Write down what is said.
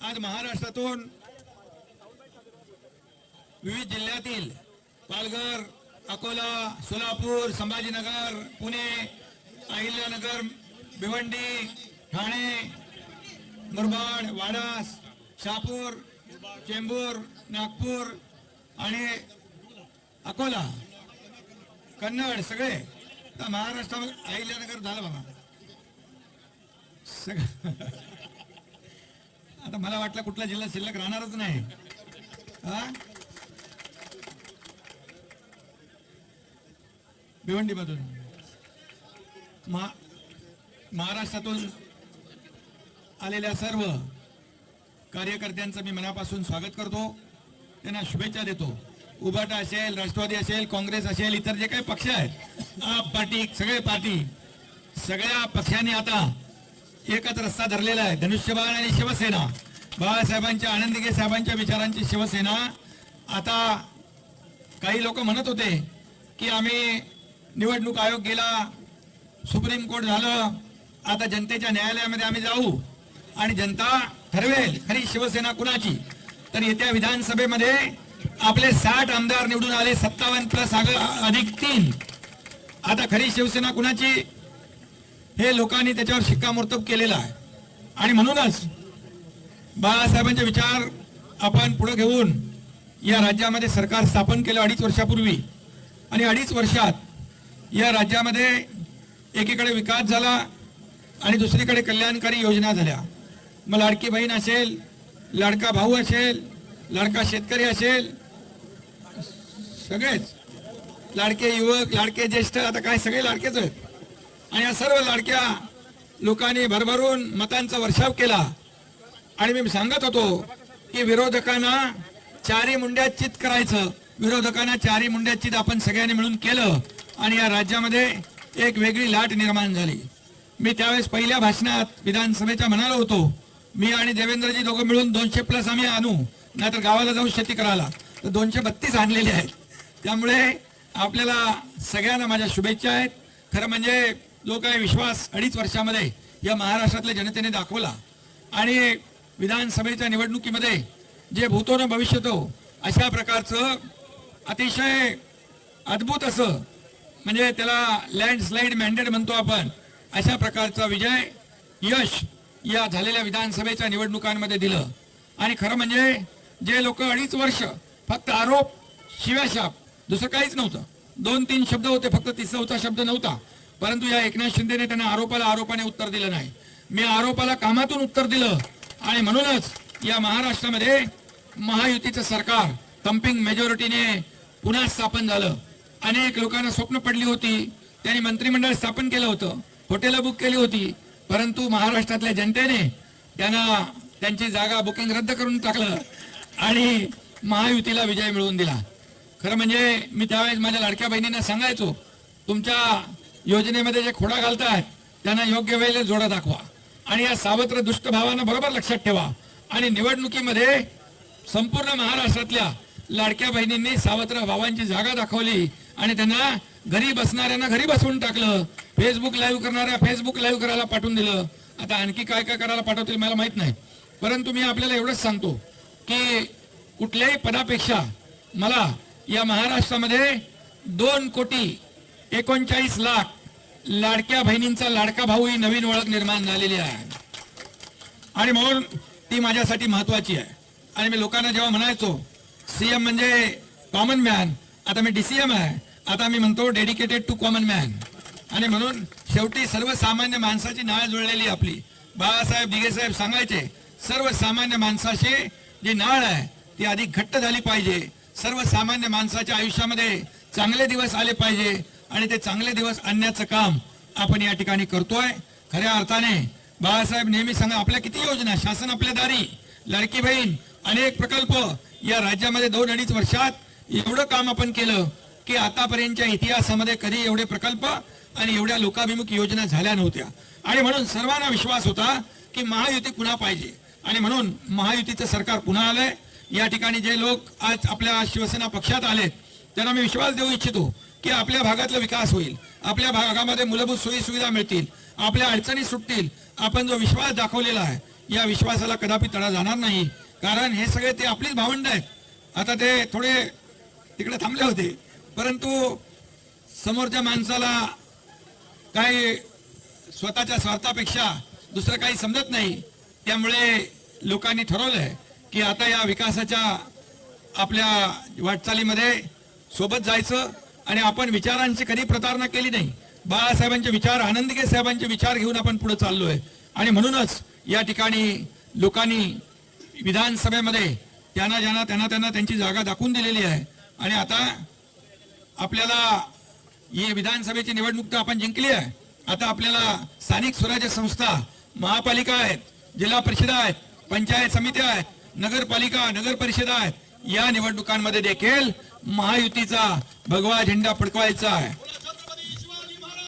आज महाराष्ट्रातून विविध जिल्ह्यातील पालघर अकोला सोलापूर संभाजीनगर पुणे अहिल्यानगर भिवंडी ठाणे मुरबाड वाडास शहापूर चेंबूर नागपूर आणि अकोला कन्नड सगळे. महाराष्ट्रामध्ये अहिल्यानगर झालं बाबा. सगळं. आता मला वाटलं कुठला जिल्हा शिल्लक राहणारच नाही. हा? भिवंडीमधून. महाराष्ट्रातून आलेल्या सर्व कार्यकर्त्यांचं मी मनापासून स्वागत करतो. त्यांना शुभेच्छा देतो. उभाटा असेल राष्ट्रवादी असेल काँग्रेस असेल इतर जे काही पक्ष आहेत आप पार्टी सगळे पार्टी सगळ्या पक्षांनी आता एकच रस्ता धरलेला आहे. धनुष्यबाण आणि शिवसेना. बाळासाहेबांच्या आनंदीगे साहेबांच्या विचारांची शिवसेना. आता काही लोक म्हणत होते की आम्ही निवडणूक आयोग गेला सुप्रीम कोर्ट झालं. आता जनतेच्या न्यायालयामध्ये आम्ही जाऊ. आणि जनता ठरवेल खरी शिवसेना कुणाची. तर येत्या विधानसभेमध्ये आपले साठ आमदार निवडून आले. सत्तावन्न प्लस अधिक तीन. आता खरी शिवसेना कुणाची? हे लोकांनी त्याच्यावर शिक्कामोर्तब केलेला आहे. आणि म्हणूनच बाळासाहेबांचे विचार आपण पुढे घेऊन या राज्यामध्ये सरकार स्थापन केलं अडीच वर्षापूर्वी. आणि अडीच वर्षात या राज्यामध्ये एकीकडे विकास झाला आणि दुसरीकडे कल्याणकारी योजना झाल्या. मग लाडकी बहीण असेल लाडका भाऊ असेल लाडका शेतकरी असेल सगळेच. लाडके युवक लाडके ज्येष्ठ आता काय सगळे लाडकेच आहेत. आणि या सर्व लाडक्या लोकांनी भरभरून मतांचा वर्षाव केला. आणि मी सांगत होतो की विरोधकांना चारी मुंड्यात चित करायचं. विरोधकांना चारी मुंड्यात चित आपण सगळ्यांनी मिळून केलं आणि या राज्यामध्ये एक वेगळी लाट निर्माण झाली. मी त्यावेळेस पहिल्या भाषणात विधानसभेच्या म्हणालो होतो मी आणि देवेंद्रजी दोघं मिळून दोनशे प्लस आम्ही आणू नाहीतर गावाला जाऊन शेती करायला. तर दोनशे बत्तीस आणलेले आहेत. त्यामुळे आपल्याला सगळ्यांना माझ्या शुभेच्छा आहेत. खरं म्हणजे जो काही विश्वास अडीच वर्षामध्ये या महाराष्ट्रातल्या जनतेने दाखवला. आणि विधानसभेच्या निवडणुकीमध्ये जे भूतो न भविष्यतो अशा प्रकारचं अतिशय अद्भुत असं म्हणजे त्याला लँडस्लाईड मॅन्डेट म्हणतो आपण अशा प्रकारचा विजय यश या झालेल्या विधानसभेच्या निवडणुकांमध्ये दिलं. आणि खरं म्हणजे जे लोक अडीच वर्ष फक्त आरोप शिव्याशाप दुसरं काहीच नव्हतं. दोन तीन शब्द होते फक्त तिसरा चौथा शब्द नव्हता. परंतु या एकनाथ शिंदेने त्यांना आरोपाला आरोपाने उत्तर दिलं नाही. मी आरोपाला कामातून उत्तर दिलं आणि म्हणूनच या महाराष्ट्रामध्ये महायुतीचं सरकार थम्पिंग मेजॉरिटीने पुन्हा स्थापन झालं. अनेक लोकांना स्वप्न पडली होती. त्यांनी मंत्रिमंडळ स्थापन केलं होतं. हॉटेलं बुक केली होती. परंतु महाराष्ट्रातल्या जनतेने त्यांना त्यांची जागा बुकिंग रद्द करून टाकलं आणि महायुतीला विजय मिळवून दिला. खरं म्हणजे मी त्यावेळेस माझ्या लाडक्या बहिणींना सांगायचो तुमच्या योजनेमध्ये जे खोडा घालताय त्यांना योग्य वेळेला जोडा दाखवा. आणि या सावत्र दुष्टभावानं बरोबर लक्षात ठेवा. आणि निवडणुकीमध्ये संपूर्ण महाराष्ट्रातल्या लाडक्या बहिणींनी सावत्र भावांची जागा दाखवली आणि त्यांना घरी बसणाऱ्यांना घरी बसवून टाकलं. फेसबुक लाईव्ह करणाऱ्या फेसबुक लाईव्ह करायला पाठवून दिलं. आता आणखी काय काय करायला पाठवतील मला माहीत नाही. परंतु मी आपल्याला एवढंच सांगतो की कुठल्याही पदापेक्षा मला या महाराष्ट्रामध्ये दोन कोटी एकोणचाळीस लाख लाडक्या बहिणींचा लाडका भाऊ ही नवीन ओळख निर्माण झालेली आहे. आणि म्हणून ती माझ्यासाठी महत्वाची आहे. आणि मी लोकांना जेव्हा म्हणायचो सीएम म्हणजे कॉमन मॅन आता मी डीसीएम आहे. आता मी म्हणतो डेडिकेटेड टू कॉमन मॅन आणि म्हणून शेवटी सर्वसामान्य माणसाची नाळ जुळलेली आपली. बाळासाहेब दिगेसाहेब सांगायचे सर्वसामान्य माणसाशी जी नाळ आहे ती अधिक घट्ट झाली पाहिजे. सर्वसामान्य माणसाच्या आयुष्यामध्ये चांगले दिवस आले पाहिजे. आणि ते चांगले दिवस आणण्याचं काम आपण या ठिकाणी करतोय. खऱ्या अर्थाने बाळासाहेब नेहमी सांगा आपल्या किती योजना? शासन आपल्या दारी. लाडकी बहीण अनेक प्रकल्प या राज्यामध्ये दोन अडीच वर्षात एवढं काम आपण केलं की आतापर्यंतच्या इतिहासामध्ये कधी एवढे प्रकल्प आणि एवढ्या लोकाभिमुख योजना झाल्या नव्हत्या. आणि म्हणून सर्वांना विश्वास होता की महायुती पुन्हा पाहिजे. आणि म्हणून महायुतीचं सरकार पुन्हा आलंय. या ठिकाणी जे लोक आज आपल्या शिवसेना पक्षात आले त्यांना मी विश्वास देऊ इच्छितो. की आपल्या भागातला विकास होईल. आपल्या भागामध्ये मूलभूत सोयी सुविधा मिळतील. आपल्या अडचणी सुटतील. आपण जो विश्वास दाखवलेला आहे या विश्वासाला कदापि तडा जाणार नाही. कारण हे सगळे ते आपलीच भावंड आहेत. आता ते थोडे तिकडे थांबले होते. परंतु समोरच्या माणसाला काही स्वतःच्या स्वार्थापेक्षा दुसरं काही समजत नाही. त्यामुळे लोकांनी ठरवलंय की आता या विकासाच्या आपल्या वाटचालीमध्ये सोबत जायचं. आणि आपण विचारांची कधी प्रतारणा केली नाही? बाळासाहेबांचे विचार आनंदगे साहेबांचे विचार घेऊन आपण पुढे चाललोय. आणि म्हणूनच या ठिकाणी लोकांनी विधानसभेमध्ये त्यांना ज्यांना त्यांना त्यांना त्यांची जागा दाखवून दिलेली आहे. आणि आता आपल्याला ही विधानसभेची निवडणूक तर आपण जिंकली आहे. आता आपल्याला स्थानिक स्वराज्य संस्था महापालिका आहेत जिल्हा परिषदा आहेत पंचायत समित्या आहेत नगरपालिका नगर परिषदा आहेत या निवडणुकांमध्ये देखील महायुतीचा भगवा झेंडा फडकवायचा आहे.